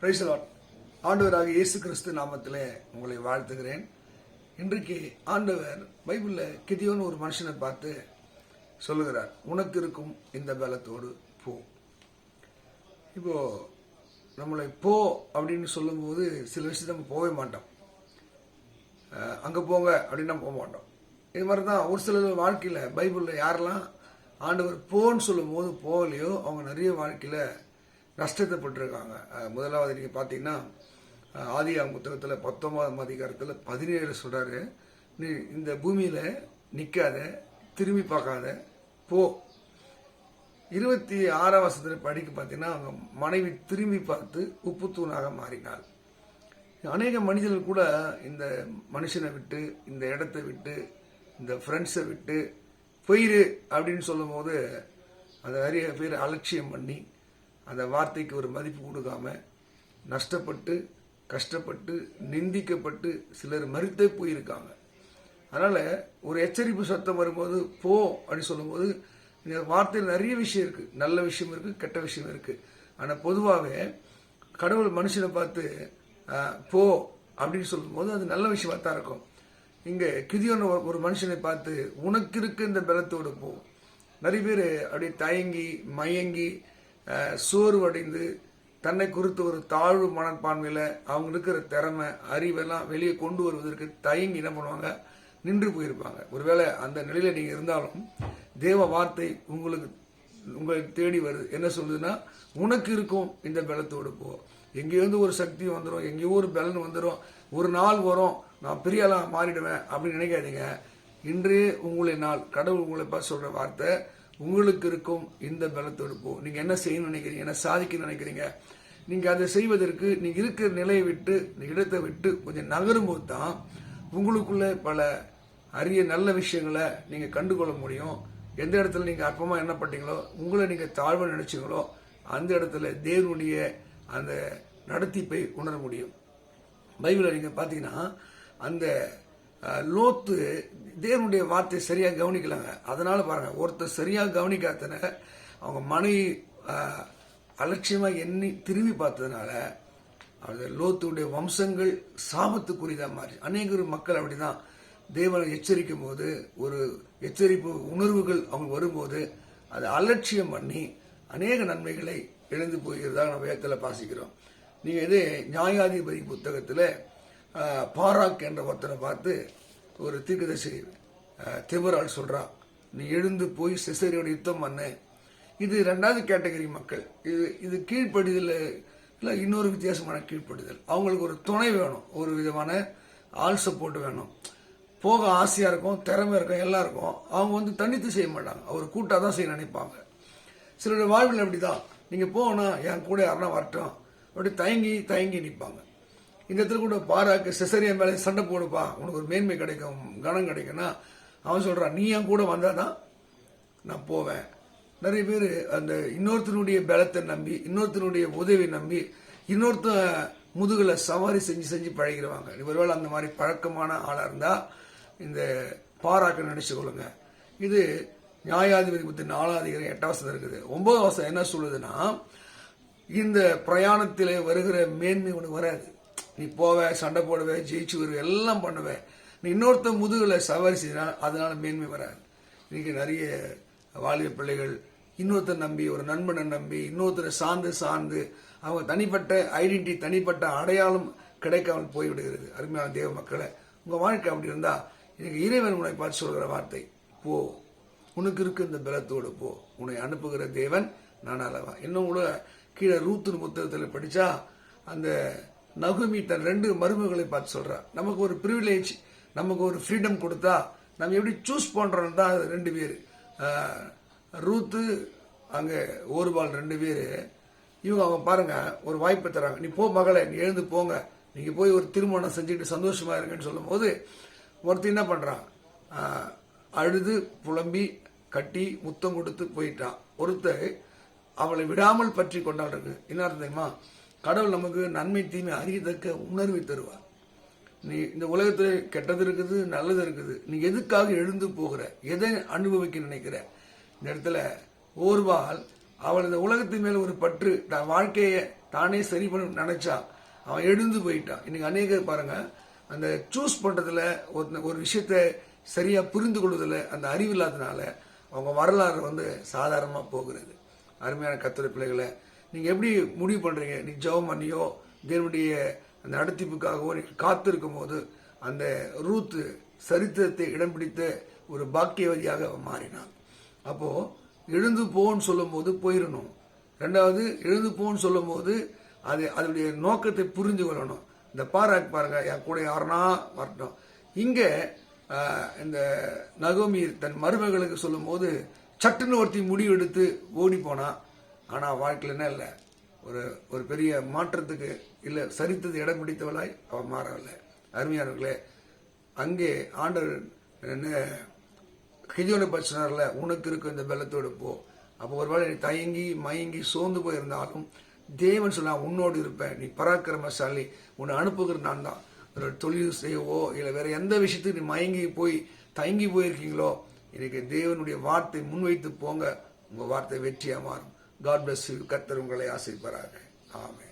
பிரைசலாட் ஆண்டவராக இயேசு கிறிஸ்து நாமத்தில் உங்களை வாழ்த்துகிறேன். இன்றைக்கு ஆண்டவர் பைபிளில் கிதியோன்னு ஒரு மனுஷனை பார்த்து சொல்லுகிறார் உனக்கு இருக்கும் இந்த பலத்தோடு போ. இப்போ நம்மளை போ அப்படின்னு சொல்லும்போது சில விஷயத்தை நம்ம போகவே மாட்டோம். அங்கே போங்க அப்படின்னு போக மாட்டோம். இது மாதிரி தான் ஒரு சிலர் வாழ்க்கையில் பைபிளில் யாரெல்லாம் ஆண்டவர் போன்னு சொல்லும் போது போகலையோ அவங்க நிறைய வாழ்க்கையில் நஷ்டத்தை பட்டிருக்காங்க முதலாவது நீங்கள் பார்த்தீங்கன்னா ஆதி புத்தகத்தில் பத்தொன்பதாம் அதிகாரத்தில் பதினேழு சொல்கிறாரு நீ இந்த பூமியில் நிற்காத திரும்பி பார்க்காத போ. இருபத்தி ஆறாம் வருஷத்தில் படிக்க பார்த்தீங்கன்னா அவங்க மனைவி திரும்பி பார்த்து உப்பு தூணாக மாறினாள். அநேக மனிதர்கள் கூட இந்த மனுஷனை விட்டு இந்த இடத்தை விட்டு இந்த ஃப்ரெண்ட்ஸை விட்டு போயிரு அப்படின்னு சொல்லும்போது அதை நிறைய பேர் அலட்சியம் பண்ணி அந்த வார்த்தைக்கு ஒரு மதிப்பு கொடுக்காம நஷ்டப்பட்டு கஷ்டப்பட்டு நிந்திக்கப்பட்டு சிலர் மறுத்தே போயிருக்காங்க. அதனால் ஒரு எச்சரிப்பு சத்தம் வரும்போது போ அப்படின்னு சொல்லும்போது இந்த வார்த்தையில் நிறைய விஷயம் இருக்குது நல்ல விஷயம் இருக்குது கெட்ட விஷயம் இருக்குது ஆனால் பொதுவாகவே கடவுள் மனுஷனை பார்த்து போ அப்படின்னு சொல்லும்போது அது நல்ல விஷயமா தான் இருக்கும். இங்கே கிதியோன ஒரு- ஒரு மனுஷனை பார்த்து உனக்கு இருக்கு இந்த பலத்தோடு போ. நிறைய பேர் அப்படியே தயங்கி மயங்கி சோர்வடைந்து தன்னை குறித்து ஒரு தாழ்வு மனப்பான்மையில் அவங்க இருக்கிற திறமை அறிவெல்லாம் வெளியே கொண்டு வருவதற்கு தயங்கி என்ன பண்ணுவாங்க? நின்று போயிருப்பாங்க. ஒருவேளை அந்த நிலையில் நீங்கள் இருந்தாலும் தேவ வார்த்தை உங்களுக்கு உங்களை தேடி வருது. என்ன சொல்லுதுன்னா உனக்கு இருக்கும் இந்த பலத்தோடு போ. எங்கேருந்து ஒரு சக்தி வந்துடும் எங்கேயோ ஒரு பலன் வந்துடும் ஒரு நாள் வரும் நான் பெரிய மாறிடுவேன் அப்படின்னு நினைக்காதீங்க. இன்றே உங்களை நாள் கடவுள் உங்களை பார்த்து சொல்கிற வார்த்தை உங்களுக்கு இருக்கும் இந்த பலத்தொடுப்போம் நீங்கள் என்ன செய்யணும்னு நினைக்கிறீங்க? என்ன சாதிக்கணும்னு நினைக்கிறீங்க? நீங்கள் அதை செய்வதற்கு நீங்கள் இருக்கிற நிலையை விட்டு இடத்தை விட்டு கொஞ்சம் நகரும்போது தான் உங்களுக்குள்ள பல அரிய நல்ல விஷயங்களை நீங்கள் கண்டுகொள்ள முடியும். எந்த இடத்துல நீங்க என்ன எண்ணப்பட்டீங்களோ உங்களை நீங்கள் தாழ்வு நினைச்சிங்களோ அந்த இடத்துல தேவனுடைய அந்த நடத்திப்பை உணர முடியும். பைபிளில் நீங்கள் பார்த்தீங்கன்னா அந்த லோத்து தேவனுடைய வார்த்தை சரியாக கவனிக்கலாங்க. அதனால் பாருங்கள் ஒருத்தர் சரியாக கவனிக்காதன அவங்க மனைவி அலட்சியமாக எண்ணி திரும்பி பார்த்ததுனால அந்த லோத்துடைய வம்சங்கள் சாபத்துக்குரியதாக மாறி அநேக மக்கள் அப்படிதான் தேவனை எச்சரிக்கும் போது ஒரு எச்சரிப்பு உணர்வுகள் அவங்க வரும்போது அதை அலட்சியம் பண்ணி அநேக நன்மைகளை இழந்து போகிறதாக நம்ம வேகத்தில் பாசிக்கிறோம் நீங்கள் இதே நியாயாதிபதி புத்தகத்தில் பாராக் என்ற ஒருத்தனை பார்த்து ஒரு தீர்க்கதரிசி ஆஹ், திபரால் நீ எழுந்து போய் சிசரியோட யுத்தம் பண்ணு. இது ரெண்டாவது கேட்டகரி மக்கள். இது இது கீழ்ப்படிதல் இல்லை இன்னொரு வித்தியாசமான கீழ்ப்படுதல். அவங்களுக்கு ஒரு துணை வேணும் ஒரு விதமான ஆள் சப்போர்ட் வேணும். போக ஆசையாக இருக்கும் திறமை இருக்கும் எல்லாம் இருக்கும். அவங்க வந்து தனித்து செய்ய மாட்டாங்க. அவர் கூட்டாக தான் செய்ய நினைப்பாங்க. சிலருடைய வாழ்வில் அப்படிதான். நீங்கள் போகணும் என் கூட யாருன்னா வரட்டும். அப்படி தயங்கி தயங்கி நிற்பாங்க இந்த இடத்துல கூட பாராக்கு செசரியன் மேலே சண்டை போடுப்பா. உனக்கு ஒரு மேன்மை கிடைக்கும் கனம் கிடைக்கும்னா அவன் சொல்கிறான் நீ என் கூட வந்தாதான் நான் போவேன். நிறைய பேர் அந்த இன்னொருத்தனுடைய பலத்தை நம்பி இன்னொருத்தனுடைய உதவி நம்பி இன்னொருத்த முதுகில் சவாரி செஞ்சு செஞ்சு பழகிடுவாங்க. ஒருவேளை அந்த மாதிரி பழக்கமான ஆளாக இருந்தால் இந்த பாராக்க நினச்சி கொள்ளுங்க. இது நியாயாதிபதி பத்தி நாலாதிகாரம் அதிகாரம் இருக்குது. ஒன்பதாம் என்ன சொல்லுதுன்னா இந்த பிரயாணத்தில் வருகிற மேன்மை ஒன்று வராது. நீ போவ சண்டை போடுவ ஜெயிச்சு வருவ எல்லாம் பண்ணுவ. நீ இன்னொருத்த முதுகலை சவாரி செய்தா அதனால மேன்மை வராது. இன்றைக்கி நிறைய வாலிப பிள்ளைகள் இன்னொருத்தர் நம்பி ஒரு நண்பனை நம்பி இன்னொருத்தரை சார்ந்து சார்ந்து அவங்க தனிப்பட்ட ஐடென்டிட்டி தனிப்பட்ட அடையாளம் கிடைக்காமல் போய்விடுகிறது. அருமையான தேவ மக்களை உங்கள் வாழ்க்கை அப்படி இருந்தால் எனக்கு இறைவன் உன்னை பார்த்து சொல்கிற வார்த்தை போ. உனக்கு இருக்கு இந்த பலத்தோடு போ. உன்னை அனுப்புகிற தேவன் நான் அளவா இன்னும் கூட கீழே ரூத்துன்னு புத்தகத்தில் படித்தா அந்த நகுமி தன் ரெண்டு மருமகளை பார்த்து சொல்றா நமக்கு ஒரு ப்ரிவிலேஜ் நமக்கு ஒரு ஃப்ரீடம் கொடுத்தா நம்ம எப்படி சூஸ் பண்றோம் தான் ரெண்டு பேர். ரூத்து அங்கே ஒரு பால் ரெண்டு பேர். இவங்க அவங்க பாருங்க ஒரு வாய்ப்பை தராங்க. நீ போ மகளே நீ எழுந்து போங்க. நீங்க போய் ஒரு திருமணம் செஞ்சுட்டு சந்தோஷமா இருங்கன்னு சொல்லும்போது ஒருத்தர் என்ன பண்றான்? அழுது புலம்பி கட்டி முத்தம் கொடுத்து போயிட்டான். ஒருத்தர் அவளை விடாமல் பற்றி கொண்டாடுறது. என்ன தெரியுமா? கடவுள் நமக்கு நன்மை தீமை அறியத்தக்க உணர்வை தருவார். நீ இந்த உலகத்தில் கெட்டது இருக்குது நல்லது இருக்குது. நீ எதுக்காக எழுந்து போகிற? எதை அனுபவிக்க நினைக்கிற? இந்த இடத்துல ஓர்வால் அவள் இந்த உலகத்தின் மேல் ஒரு பற்று தன் வாழ்க்கையை தானே சரி பண்ண நினைச்சா அவன் எழுந்து போயிட்டான். இன்னைக்கு அநேகர் பாருங்க அந்த சூஸ் பண்றதுல ஒரு ஒரு விஷயத்தை சரியா புரிந்து கொள்வதில் அந்த அறிவு இல்லாதனால அவங்க வரலாறு வந்து சாதாரணமாக போகிறது. அருமையான கத்திர பிள்ளைகளை நீங்கள் எப்படி முடிவு பண்ணுறீங்க நீ ஜெபம் பண்ணியோ தேவனுடைய அந்த நடத்திப்புக்காகவோ நீ காத்திருக்கும் போது அந்த ரூத்து சரித்திரத்தை இடம் பிடித்த ஒரு பாக்கியவதியாக அவன் மாறினான். அப்போது எழுந்து போன்னு சொல்லும்போது போயிடணும் ரெண்டாவது எழுந்து போன்னு சொல்லும்போது அது அதனுடைய நோக்கத்தை புரிஞ்சு கொள்ளணும். இந்த பாராக்கு பாருங்க என் கூட யாருன்னா வரட்டும். இங்கே இந்த நகோமி தன் மருமகளுக்கு சொல்லும்போது சட்டுன்னு ஒருத்தி முடிவெடுத்து ஓடி போனான் ஆனால் வாழ்க்கையில் என்ன இல்லை. ஒரு ஒரு பெரிய மாற்றத்துக்கு இல்லை சரித்தது இடம் பிடித்தவளாய் அவன் மாறவில்லை. அருமையானவர்களே அங்கே ஆண்டவர் என்ன கிதியோனை பச்சனார்ல உனக்கு இருக்கும் இந்த பலத்தோடு போ. அப்போ ஒருவேளை நீ தயங்கி மயங்கி சோர்ந்து போயிருந்தாலும் தேவன் சொன்னால் உன்னோடு இருப்பேன் நீ பராக்கிரமசாலி உன்னை அனுப்புகிற நான் தான். ஒரு தொழில் செய்யவோ இல்லை வேற எந்த விஷயத்துக்கு நீ மயங்கி போய் தயங்கி போயிருக்கீங்களோ இன்னைக்கு தேவனுடைய வார்த்தை முன்வைத்து போங்க உங்கள் வார்த்தை வெற்றியாக மாறும். காட் பிளஸ் யூ கர்த்தர் உங்களை ஆசைப்படாங்க ஆமே